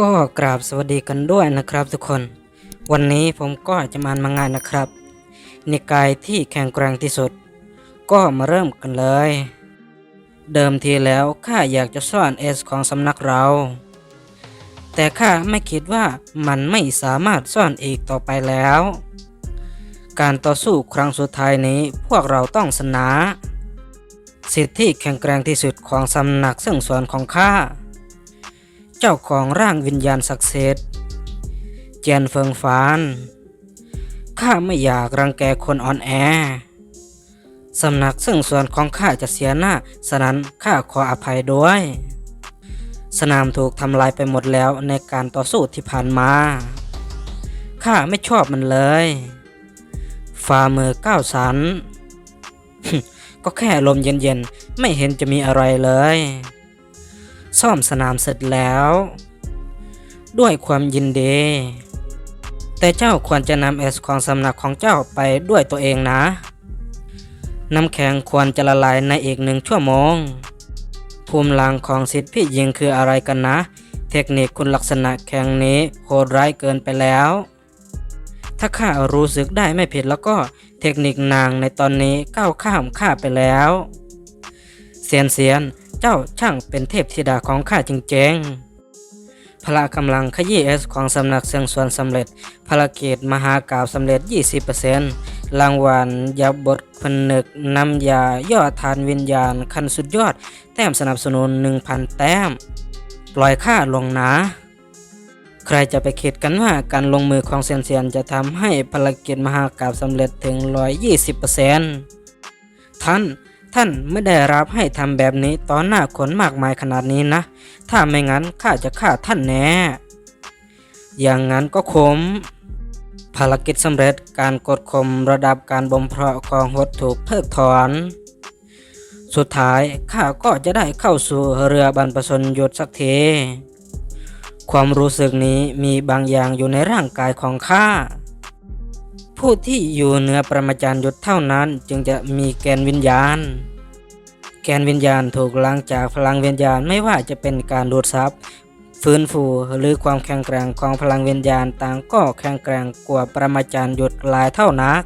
ก็กราบสวัสดีกันด้วยนะครับทุกคน วันนี้ผมก็จะมามางานนะครับ นิกายที่แข็งแกร่งที่สุด ก็มาเริ่มกันเลย เดิมทีแล้วข้าอยากจะซ่อนเอสของสำนักเรา แต่ข้าไม่คิดว่ามันไม่สามารถซ่อนอีกต่อไปแล้ว การต่อสู้ครั้งสุดท้ายนี้พวกเราต้องชนะ สิทธิแข็งแกร่งที่สุดของสำนักซึ่งส่วนของข้า เจ้าของร่างวิญญาณศักดิ์สิทธิ์เจียนเฟิงฟาน ข้าไม่อยากรังแกคนอ่อนแอ สำนักซึ่งส่วนของข้าจะเสียหน้า ฉะนั้นข้าขออภัยด้วย สนามถูกทำลายไปหมดแล้วในการต่อสู้ที่ผ่านมา ข้าไม่ชอบมันเลยฝ่ามือก้าวสัน ก็แค่ลมเย็นๆ ไม่เห็นจะมีอะไรเลย ซ่อมสนามเสร็จแล้ว ด้วยความยินดี แต่เจ้าควรจะนำเอสของสำนักของเจ้าไปด้วยตัวเองนะ น้ำแข็งควรจะละลายในอีกหนึ่งชั่วโมง ภูมิหลังของสิทธิพี่ยิงคืออะไรกันนะ เทคนิคคุณลักษณะแข็งนี้โหดร้ายเกินไปแล้ว ถ้าข้ารู้สึกได้ไม่ผิดแล้วก็เทคนิคนางในตอนนี้ก้าวข้ามข้าไปแล้วเซียนเซียน เจ้าช่างเป็นเทพธิดาของข้าจริงๆ พละกำลังขยี้เอสของสำนักเสียงส่วนสำเร็จภารกิจมหากราบสำเร็จ 20%รางวัลยาบทผนึกนำยายอดทานวิญญาณคันสุดยอด แต้มสนับสนุน 1,000 แต้ม ปล่อยข้าลงนะใครจะไปคิดกันว่าการลงมือของเซียนเซียนจะทำให้ภารกิจมหากราบสำเร็จถึง 120%ท่าน ท่านไม่ได้รับให้ทำแบบนี้ต่อหน้าคนมากมายขนาดนี้นะ ถ้าไม่งั้นข้าจะฆ่าท่านแน่ อย่างนั้นก็คม ภารกิจสำเร็จการกดข่มระดับการบ่มเพาะของหดถูกเพิกถอน สุดท้ายข้าก็จะได้เข้าสู่เรือบรรพชนยุทธสักที ความรู้สึกนี้มีบางอย่างอยู่ในร่างกายของข้า ผู้ที่อยู่เหนือประมาจารย์ยุทธเท่านั้น จึงจะมีแกนวิญญาณ แกนวิญญาณถูกล้างจากพลังวิญญาณไม่ว่าจะเป็นการดูดซับฟื้นฟูหรือความแข็งแกร่งของพลังวิญญาณต่างก็แข็งแกร่งกว่าประมาจารย์ยุทธหลายเท่านัก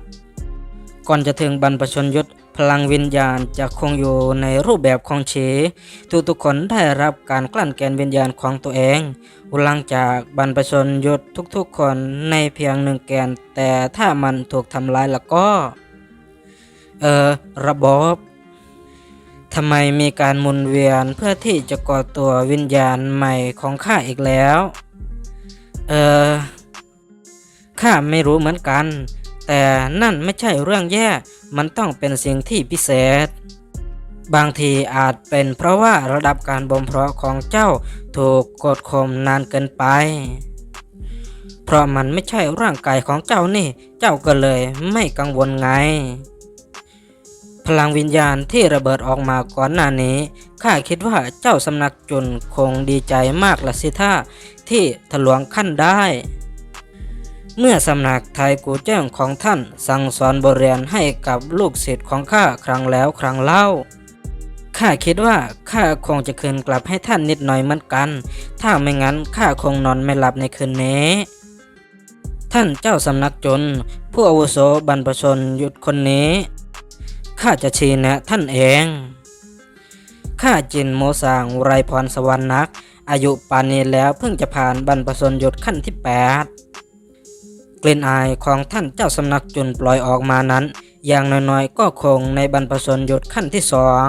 ก่อนจะถึงบรรพชนยุทธ พลังวิญญาณจะคงอยู่ในรูปแบบของเฉทุกๆคนได้รับการกลั่นแกนวิญญาณของตัวเองหลังจากบรรพชนยุทธทุกๆคนในเพียงหนึ่งแกน แต่ถ้ามันถูกทำลายแล้วก็ เออระบบทำไมมีการหมุนเวียนเพื่อที่จะก่อตัววิญญาณใหม่ของข้าอีกแล้ว เออข้าไม่รู้เหมือนกัน แต่นั่นไม่ใช่เรื่องแย่ มันต้องเป็นสิ่งที่พิเศษ บางทีอาจเป็นเพราะว่าระดับการบ่มเพาะของเจ้าถูกกดข่มนานเกินไป เพราะมันไม่ใช่ร่างกายของเจ้านี่ เจ้าก็เลยไม่กังวลไง พลังวิญญาณที่ระเบิดออกมาก่อนหน้านี้ ข้าคิดว่าเจ้าสำนักจุนคงดีใจมากละสิท่าที่ทะลวงขั้นได้ เมื่อสำนักไทยกูเจิ้งของท่านสั่งสอนบทเรียนให้กับลูกศิษย์ของข้าครั้งแล้วครั้งเล่า ข้าคิดว่าข้าคงจะคืนกลับให้ท่านนิดหน่อยเหมือนกัน ถ้าไม่งั้นข้าคงนอนไม่หลับในคืนนี้ ท่านเจ้าสำนักจน ผู้อาวุโสบรรพชนยุทธคนนี้ ข้าจะชี้แนะท่านเอง ข้าจินโมสางไรพรสวรรค์นัก อายุปานนี้แล้วเพิ่งจะผ่านบรรพชนยุทธขั้นที่ 8 กลิ่นอายของท่านเจ้าสำนักจุนปล่อยออกมานั้น อย่างน้อยๆ ก็คงในบรรพชนหยุทธขั้นที่สอง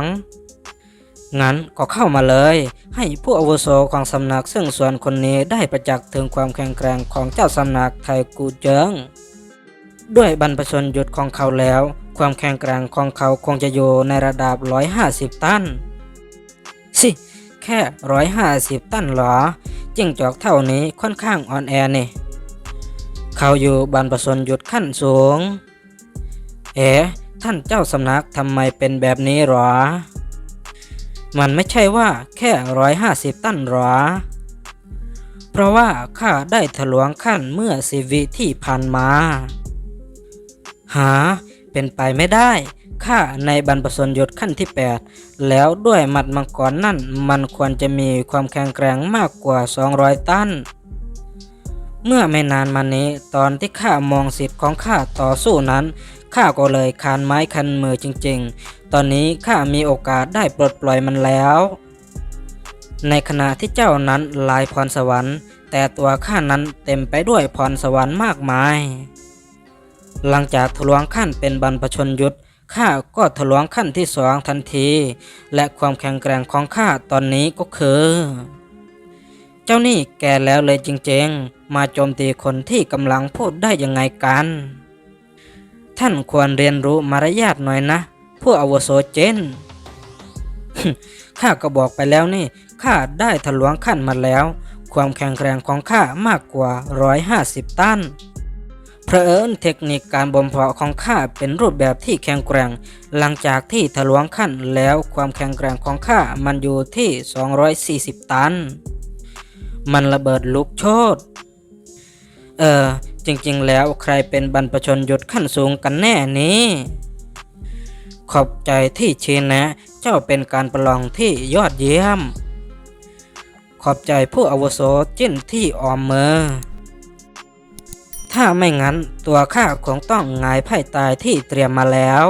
งั้นก็เข้ามาเลย ให้ผู้อาวุโสของสำนักซึ่งส่วนคนนี้ได้ประจักษ์ถึงความแข็งแกร่งของเจ้าสำนักไทกูเจิงด้วยบรรพชนหยุทธของเขาแล้ว ความแข็งแกร่งของเขาคงจะอยู่ในระดับ 150 ตันสิ แค่ 150 ตันเหรอ จิ้งจอกเท่านี้ค่อนข้างอ่อนแอนี่ เขาอยู่บรรพชนยุทธขั้นสูง เอ๋ท่านเจ้าสำนักทำไมเป็นแบบนี้หรอ มันไม่ใช่ว่าแค่ร้อยห้าสิบตันหรอ เพราะว่าข้าได้ถลวงขั้นเมื่อสิวิที่ผ่านมา หา เป็นไปไม่ได้ข้าในบรรพชนยศขั้นที่ 8 แล้วด้วยหมัดมังกรนั่น มันควรจะมีความแข็งแกร่งมากกว่า 200 ตัน เมื่อไม่นานมานี้ตอนที่ข้ามองสิทธิ์ของข้าต่อสู้นั้นข้าก็เลยคานไม้คันมือจริง ๆ ตอนนี้ข้ามีโอกาสได้ปลดปล่อยมันแล้ว ในขณะที่เจ้านั้นลายพรสวรรค์ แต่ตัวข้านั้นเต็มไปด้วยพรสวรรค์มากมาย หลังจากทะลวงขั้นเป็นบรรพชนยุทธข้าก็ทะลวงขั้นที่สองทันที และความแข็งแกร่งของข้าตอนนี้ก็คือ เจ้านี่แก่แล้วเลยจริงๆ มาโจมตีคนที่กำลังพูดได้ยังไงกัน ท่านควรเรียนรู้มารยาทหน่อยนะ ผู้อาวุโสเจน ข้าก็บอกไปแล้วนี่ ข้าได้ทะลวงขั้นมาแล้ว ความแข็งแกร่งของข้ามากกว่า 150 ตันเพราะเอิญเทคนิคการบ่มเพาะของข้าเป็นรูปแบบที่แข็งแกร่ง หลังจากที่ทะลวงขั้นแล้วความแข็งแกร่งของข้ามันอยู่ที่ 240 ตัน มันระเบิดลุกโชดเออ จริงๆ แล้วใครเป็นบรรพชนยุทธขั้นสูงกันแน่นี้ ขอบใจที่ชี้แนะ เจ้าเป็นการประลองที่ยอดเยี่ยม ขอบใจผู้อาวุโสจิ้นที่ออมมือ ถ้าไม่งั้นตัวข้าคงต้องงายไพ่ตายที่เตรียมมาแล้ว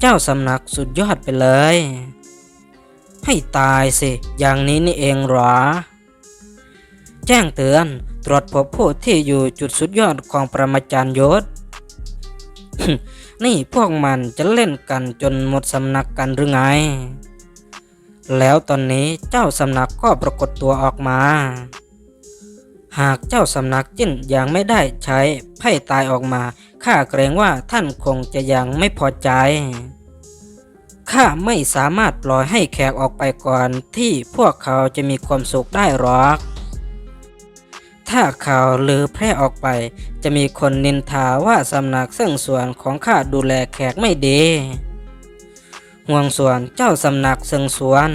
เจ้าสำนักสุดยอดไปเลย ให้ตายสิ อย่างนี้นี่เองหรอ แจ้งเตือน ตรวจพบผู้ที่อยู่จุดสุดยอดของประมาจารย์ยศ นี่พวกมันจะเล่นกันจนหมดสำนักกันหรือไง แล้วตอนนี้เจ้าสำนักก็ปรากฏตัวออกมา หากเจ้าสำนักจิ้นยังไม่ได้ใช้ไพ่ตายออกมาข้าเกรงว่าท่านคงจะยังไม่พอใจข้าไม่สามารถปล่อยให้แขกออกไปก่อนที่พวกเขาจะมีความสุขได้หรอก ถ้าข่าวหรือแพร่ออกไป จะมีคนนินทาว่าสำนักเซึ่งส่วนของข้าดูแลแขกไม่ดีห่วงส่วนเจ้าสำนักเซิงส่วน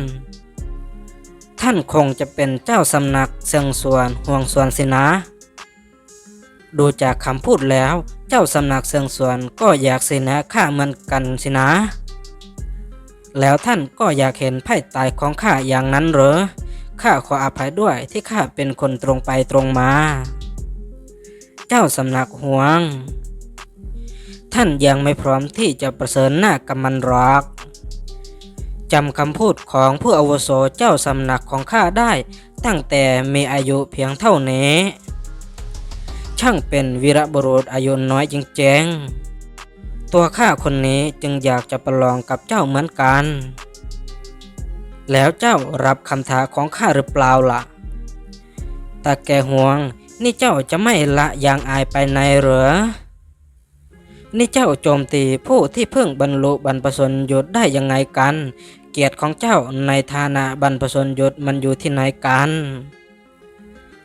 ท่านคงจะเป็นเจ้าสำนักเซิงส่วนห่วงส่วนสินะ ดูจากคำพูดแล้วเจ้าสำนักเซิงส่วนก็อยากสินะข้าเหมือนกันสินะ แล้วท่านก็อยากเห็นไพ่ตายของข้าอย่างนั้นเหรอ ข้าขออภัยด้วยที่ข้าเป็นคนตรงไปตรงมา เจ้าสำนักห่วง ท่านยังไม่พร้อมที่จะประเสริญหน้ากับมันหรอกจำคำพูดของผู้อาวุโสเจ้าสำนักของข้าได้ ตั้งแต่มีอายุเพียงเท่านี้ ช่างเป็นวีรบุรุษอายุน้อยจริงๆตัวข้าคนนี้จึงอยากจะประลองกับเจ้าเหมือนกัน แล้วเจ้ารับคำท้าของข้าหรือเปล่าล่ะตาแกห่วง นี่เจ้าจะไม่ละยางอายไปในเหรอนี่เจ้าโจมตีผู้ที่เพิ่งบรรลุบรรพชนยุทธได้ยังไงกัน เกียรติของเจ้าในฐานะบรรพชนยุทธมันอยู่ที่ไหนกัน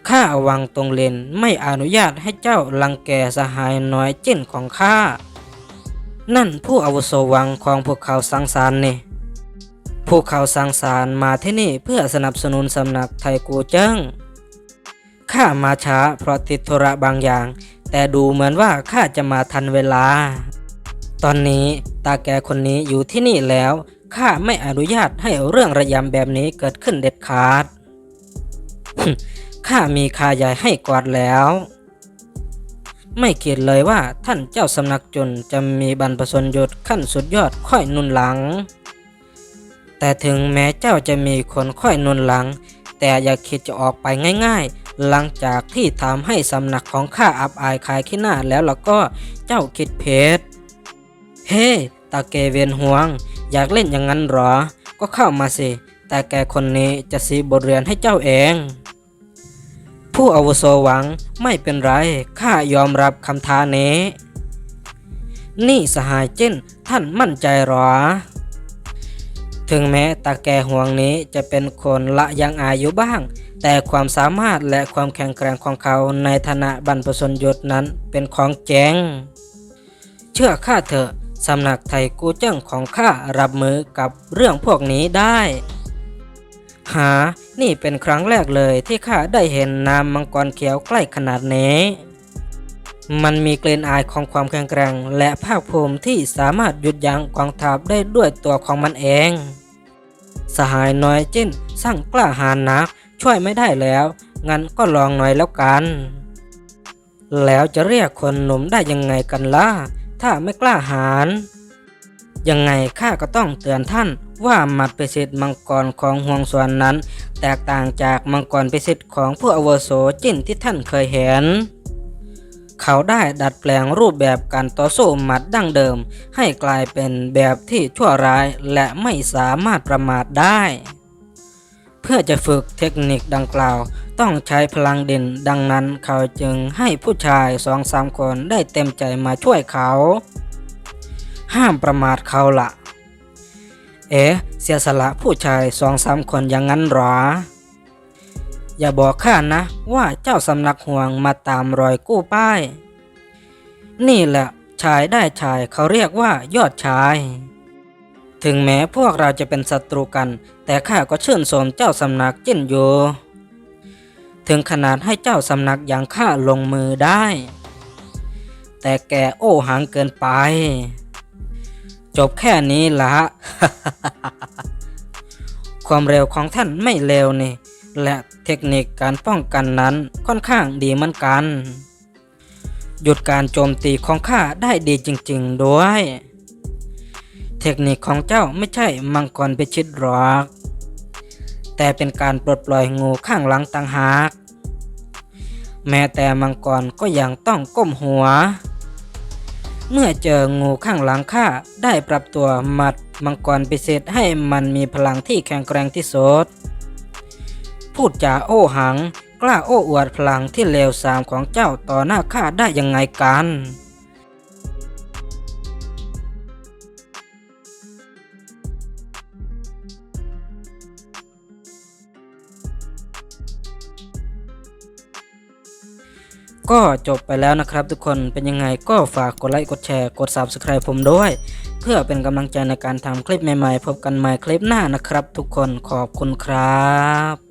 ข้าวังตรงเลนไม่อนุญาตให้เจ้าลังแกสหายน้อยจิ้นของข้า นั่นผู้อาวุโสวังของพวกเขาสังสารนี่ พวกเขาสังสารมาที่นี่เพื่อสนับสนุนสำนักไทกูเจิ้ง ข้ามาช้าเพราะติดธุระบางอย่าง แต่ดูเหมือนว่าข้าจะมาทันเวลา ตอนนี้ตาแกคนนี้อยู่ที่นี่แล้ว ข้าไม่อนุญาตให้เรื่องระยำแบบนี้เกิดขึ้นเด็ดขาด ข้ามีคาใหญ่ให้กอดแล้ว ไม่คิดเลยว่าท่านเจ้าสำนักจุนจะมีบรรพชนยศขั้นสุดยอดค่อยหนุนหลัง แต่ถึงแม้เจ้าจะมีคนค่อยนุนหลัง แต่อย่าคิดจะออกไปง่ายๆ หลังจากที่ทำให้สำนักของข้าอับอายขายขี้หน้าแล้วแล้วก็เจ้าคิดเพชรเฮ้ตาเกเวียนห่วง อยากเล่นอย่างนั้นหรอ ก็เข้ามาสิ แต่แกคนนี้จะสีบทเรียนให้เจ้าเอง ผู้อาวุโสหวังไม่เป็นไร ข้ายอมรับคำท้านี้ นี่สหายเจ้นท่านมั่นใจหรอ ถึงแม้ตาแกห่วงนี้จะเป็นคนละยังอายุบ้าง แต่ความสามารถและความแข็งแกร่งของเขาในฐานะบรรพชนยศนั้นเป็นของแจงเชื่อข้าเถอะสำนักไทยกูเจิ้งของข้ารับมือกับเรื่องพวกนี้ได้ หา นี่เป็นครั้งแรกเลยที่ข้าได้เห็นนามมังกรเขียวใกล้ขนาดนี้ มันมีกลิ่นอายของความแข็งแกร่งและภาคภูมิที่สามารถหยุดยั้งกองทัพได้ด้วยตัวของมันเอง สหายน้อยจิ้นสร้างกล้าหาญนักช่วยไม่ได้แล้ว งั้นก็ลองหน่อยแล้วกัน แล้วจะเรียกคนหนุ่มได้ยังไงกันล่ะ ถ้าไม่กล้าหาญยังไงข้าก็ต้องเตือนท่านว่ามัดเปสิทธิ์มังกรของห่วงส่วนนั้น แตกต่างจากมังกรเปสิทธิ์ของผู้อวโสจิ้นที่ท่านเคยเห็น เขาได้ดัดแปลงรูปแบบการต่อสู้หมัดดั้งเดิม ให้กลายเป็นแบบที่ชั่วร้ายและไม่สามารถประมาทได้ เพื่อจะฝึกเทคนิคดังกล่าว ต้องใช้พลังเด่นดังนั้นเขาจึงให้ผู้ชายสองสามคนได้เต็มใจมาช่วยเขา ห้ามประมาทเขาละเอ๊ะเสียสละผู้ชายสองสามคนอย่างนั้นหรอ อย่าบอกข้านะว่าเจ้าสำนักห่วงมาตามรอยกู้ป้าย นี่แหละชายได้ชายเขาเรียกว่ายอดชาย ถึงแม้พวกเราจะเป็นศัตรูกัน แต่ข้าก็ชื่นชมเจ้าสำนักจิ้นอยู่ถึงขนาดให้เจ้าสำนักอย่างข้าลงมือได้ แต่แกโอ้หังเกินไป จบแค่นี้ละ ความเร็วของท่านไม่เร็วนี่ และเทคนิคการป้องกันนั้นค่อนข้างดีเหมือนกัน หยุดการโจมตีของข้าได้ดีจริงๆด้วย เทคนิคของเจ้าไม่ใช่มังกรไปชิดหรอก แต่เป็นการปลดปล่อยงูข้างหลังต่างหาก แม้แต่มังกรก็ยังต้องก้มหัว เมื่อเจองูข้างหลังข้าได้ปรับตัวหมัดมังกรพิเศษให้มันมีพลังที่แข็งแกร่งที่สุด พูดจาโอ้หัง กล้าโอ้อวดพลังที่เลวทรามของเจ้าต่อหน้าข้าได้ยังไงกันก็จบไปแล้วนะครับทุกคนเป็นยังไงก็ฝากกดไลค์กดแชร์กด Subscribe ผมด้วย เพื่อเป็นกำลังใจในการทำคลิปใหม่ๆ พบกันใหม่คลิปหน้านะครับทุกคนขอบคุณครับ